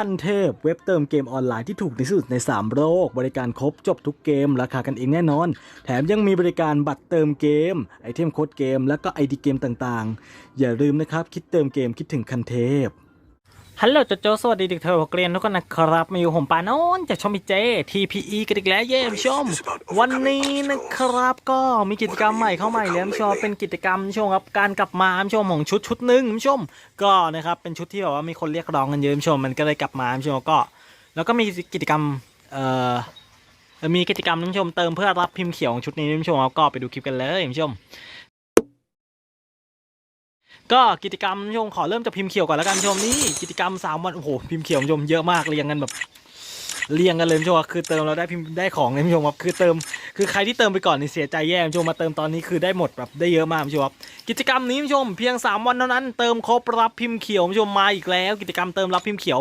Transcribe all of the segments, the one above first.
ทันเทพเว็บเติมเกมออนไลน์ที่ถูกที่สุดใน 3 โลก บริการครบจบทุกเกม ราคากันเองแน่นอน แถมยังมีบริการบัตรเติมเกม ไอเทมโค้ดเกม และก็ไอดีเกมต่างๆ อย่าลืมนะครับ คิดเติมเกมคิดถึงคันเทพ ฮัลโหลโจโจสวัสดีเด็กเทอร์เกรียนทุกคนนะครับ มาอยู่ผมปานนท์จากช่องพีเจ TPE กันอีกแล้วเย้ผู้ชม วันนี้นะครับก็มีกิจกรรมใหม่เข้าใหม่แล้วผู้ชมเป็นกิจกรรมผู้ชมครับการกลับมาผู้ชมของชุดชุดหนึ่งผู้ชม ก็นะครับเป็นชุดที่แบบว่ามีคนเรียกร้องกันเยอะผู้ชมมันก็เลยกลับมาผู้ชมก็ แล้วก็มีกิจกรรมเอ่อมีกิจกรรมผู้ชมเติมเพื่อรับพิมพ์เขียวของชุดนี้ผู้ชมครับก็ไปดูคลิปกันเลยผู้ชม ก็กิจกรรมชมขอเริ่มจากพิมพ์เขียวก่อนแล้วกันชมนี่กิจกรรมสามวันโอ้โหพิมพ์เขียวชมเยอะมากเรียงกันแบบเรียงกันเลยชมคือเติมเราได้พิมพ์ได้ของเลยชมครับคือเติมคือใครที่เติมไปก่อนนี่เสียใจแย่ชมมาเติมตอนนี้คือได้หมดแบบได้เยอะมากชมครับกิจกรรมนี้ชมเพียง 3 วันเท่านั้นเติมครบรับพิมพ์เขียวชมมาอีกแล้ว กิจกรรมเติมรับพิมพ์เขียว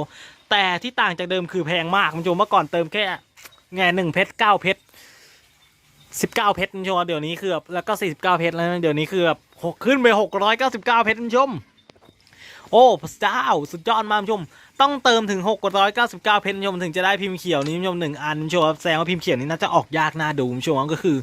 แต่ที่ต่างจากเดิมคือแพงมากชมเมื่อก่อนเติมแค่แง่หนึ่งเพชรเก้าเพชรสิบเก้าเพชรชมเดี๋ยวนี้คือแบบแล้วก็สี่สิบเก้าเพชรแล้วเดี๋ยวนี้คือแบบ หกขึ้นไปหกร้อยเก้าสิบเก้าเพชรคุณผู้ชม โอ้พระเจ้าสุดยอดมากคุณผู้ชม ต้องเติมถึงหกร้อยเก้าสิบเก้าเพชรคุณผู้ชมถึงจะได้พิมพ์เขียวนี้คุณผู้ชมหนึ่งอันคุณผู้ชมแสดงว่าพิมพ์เขียวนี้น่าจะออกยากน่าดูคุณผู้ชมก็คือ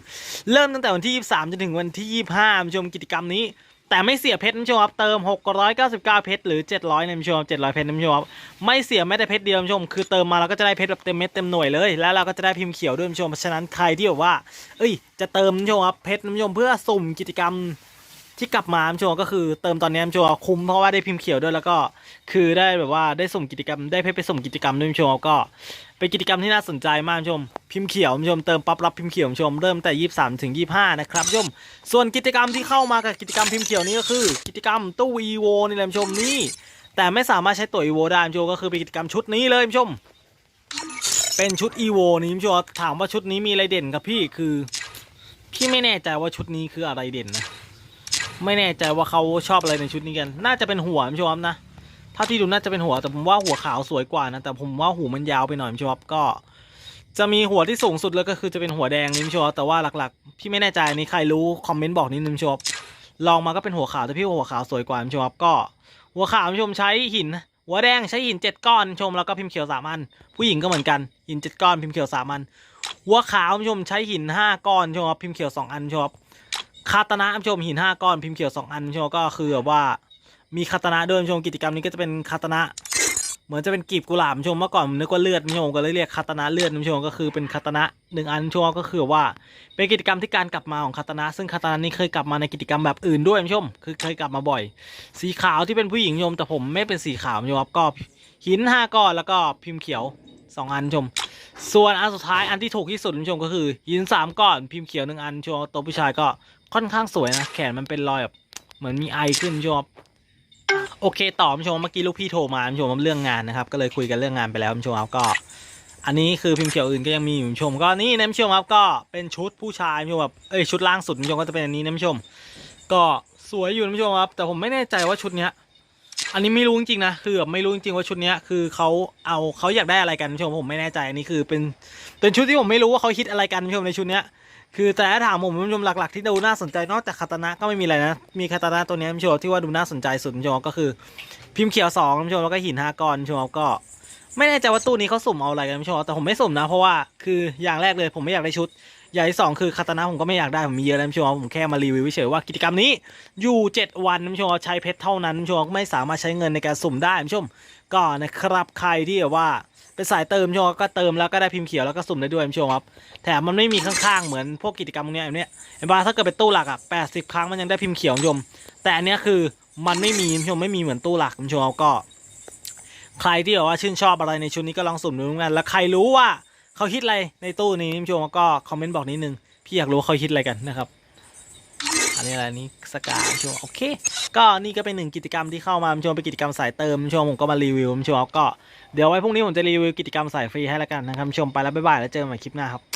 เริ่มตั้งแต่วันที่ยี่สามจนถึงวันที่ยี่ห้าคุณผู้ชมกิจกรรมนี้แต่ไม่เสียเพชรคุณผู้ชมครับเติม 699 เพชรหรือ 700นะคุณผู้ชม700 เพชรนะคุณผู้ชมครับไม่เสียแม้แต่เพชรเดียวคุณผู้ชม คือเติมมาเราก็จะได้เพชรแบบเต็มเม็ดเต็มหน่วยเลย แล้วเราก็จะได้พิมพ์เขียวด้วยคุณผู้ชมเพราะฉะนั้นใครที่แบบว่า เอ้ย จะเติมคุณผู้ชมครับเพชรคุณผู้ชมเพื่อสุ่มกิจกรรม ที่กลับมาคุณผู้ชมก็คือเติมตอนนี้คุณผู้ชมคุ้มเพราะว่าได้พิมพ์เขียวด้วยแล้วก็คือได้แบบว่าได้สุ่มกิจกรรมได้เพชรไปสุ่มกิจกรรมด้วยคุณผู้ชมครับก็เป็นกิจกรรมที่น่าสนใจมากคุณผู้ชมพิมพ์เขียวคุณผู้ชมเติมปั๊บรับพิมพ์เขียวคุณผู้ชมเริ่มแต่23ถึง25นะครับคุณผู้ชมส่วนกิจกรรมที่เข้ามากับกิจกรรมพิมพ์เขียวนี้ก็คือ กิจกรรมตู้ EVO นี่แหละคุณผู้ชมนี่แต่ไม่สามารถใช้ตัว EVO ได้คุณผู้ชมก็คือเป็นกิจกรรมชุดนี้เลยคุณผู้ชม เป็นชุด EVO นี่ชมถามว่าชุดนี้มีอะไรเด่นครับพี่คือ พี่ไม่แน่ใจว่าชุดนี้คืออะไรเด่นนะ ไม่แน่ใจว่าเขาชอบอะไรในชุดนี้กัน น่าจะเป็นหัวคุณผู้ชมนะถ้าที่ดูน่าจะเป็นหัวแต่ผมว่าหัวขาวสวยกว่านะแต่ผมว่าหูมันยาวไปหน่อยคุณผู้ชมครับก็ จะมีหัวที่สูงสุดแล้วก็คือจะเป็นหัวแดงนี่คุณผู้ชมครับแต่ว่าหลักๆพี่ไม่แน่ใจนี้ใครรู้คอมเมนต์บอกนิดนึงชมครับลองมาก็เป็นหัวขาวแต่พี่ว่าหัวขาวสวยกว่าคุณผู้ชมครับก็ หัวขาวคุณผู้ชมใช้หินหัวแดงใช้หินเจ็ดก้อนชมแล้วก็พิมพ์เขียวสามอันผู้หญิงก็เหมือนกันหินเจ็ดก้อนพิมพ์เขียวสามอันหัวขาวคุณผู้ชมใช้หินห้าก้อนชมพิมพ์เขียวสองอันชม คาตนะผู้ชมหินห้าก้อนพิมพ์เขียวสองอันผู้ชมก็คือแบบว่ามีคาตนะด้วยผู้ชมกิจกรรมนี้ก็จะเป็นคาตนะ เหมือนจะเป็นกีบกุหลาบผู้ชมเมื่อก่อนผมนึกว่าเลือดผู้ชมก็เลยเรียกคาตนะเลือดผู้ชมก็คือเป็นคาตนะหนึ่งอันผู้ชมก็คือว่าเป็นกิจกรรมที่การกลับมาของคาตนะ ซึ่งคาตนะนี้เคยกลับมาในกิจกรรมแบบอื่นด้วยผู้ชมคือเคยกลับมาบ่อย สีขาวที่เป็นผู้หญิงผู้ชมแต่ผมไม่เป็นสีขาวผู้ชมครับก็หินห้าก้อนแล้วก็พิมพ์เขียวสองอันชม ส่วนอันสุดท้ายอันที่ถูกที่สุดชมก็คือ หินสามก้อนพิมพ์เขียวหนึ่งอันชมตัวผู้ชายก็ ค่อนข้างสวยนะแขนมันเป็นรอยแบบเหมือนมีไอขึ้นชมครับโอเคต่อมชมเมื่อกี้ลูกพี่โทรมาคุณผู้ชมเรื่องงานนะครับ ก็เลยคุยกันเรื่องงานไปแล้วชมครับก็ อันนี้คือพิมพ์เขียวอื่นก็ยังมีอยู่ชม ก็นี่นะคุณผู้ชมครับก็เป็นชุดผู้ชายชมแบบเอ้ยชุดล่างสุดชมก็จะเป็นอันนี้นะคุณผู้ชม ก็สวยอยู่นะชมครับแต่ผมไม่แน่ใจว่าชุดเนี้ย อันนี้ไม่รู้จริงๆนะคือแบบไม่รู้จริงๆว่าชุดเนี้ยคือเขาเอาเขาอยากได้อะไรกันผู้ชมผมไม่แน่ใจอันนี้คือเป็นเป็นชุดที่ผมไม่รู้ว่าเขาคิดอะไรกันผู้ชมในชุดเนี้ยคือแต่ถ้าถามผมผู้ชมหลักๆที่ดูน่าสนใจนอกจากคาตานะก็ไม่มีอะไรนะมีคาตานะตัวนี้ผู้ชมที่ว่าดูน่าสนใจสุดผู้ชมก็คือ พิมพ์เขียวสองผู้ชมแล้วก็หินห้าก้อนผู้ชมก็ ไม่แน่ใจว่าตู้นี้เขาสุ่มเอาอะไรกันผู้ชมแต่ผมไม่สุ่มนะเพราะว่าคืออย่างแรกเลยผมไม่อยากได้ชุด อย่างที่สองคือคาตานะผมก็ไม่อยากได้ผมมีเยอะแล้วคุณผู้ชมผมแค่มารีวิวเฉยๆว่ากิจกรรมนี้อยู่ 7 วันคุณผู้ชมใช้เพชรเท่านั้นคุณผู้ชมไม่สามารถใช้เงินในการสุ่มได้คุณผู้ชมก็นะครับใครที่แบบว่าเป็นสายเติมผู้ชมก็เติมแล้วก็ได้พิมพ์เขียวแล้วก็สุ่มได้ด้วยคุณผู้ชมครับแถมมันไม่มีข้างๆเหมือนพวกกิจกรรมพวกเนี้ยแบบเนี้ยเห็นป่ะถ้าเกิดเป็นตู้หลักอะแปดสิบครั้งมันยังได้พิมพ์เขียวคุณผู้ชมแต่อันเนี้ยคือมันไม่มีคุณผู้ชมไม่มีเหมือนตู้หลักคุณผู้ชมก็ ใครที่แบบว่าชื่นชอบอะไรในชุดนี้ก็ลองสุ่มดูกันแล้วใครรู้ว่า เขาคิดอะไรในตู้นี้นิมชมก็คอมเมนต์บอกนิดนึง พี่อยากรู้ว่าเขาคิดอะไรกันนะครับ อันนี้อะไรนี้สกาชมโอเค ก็นี่ก็เป็นหนึ่งกิจกรรมที่เข้ามาชมเป็นกิจกรรมสายเติมชมผมก็มารีวิวชมก็เดี๋ยวไว้พรุ่งนี้ผมจะรีวิวกิจกรรมสายฟรีให้แล้วกันนะครับคุณผู้ชมไปแล้วบ๊ายบายแล้วเจอกันใหม่คลิปหน้าครับ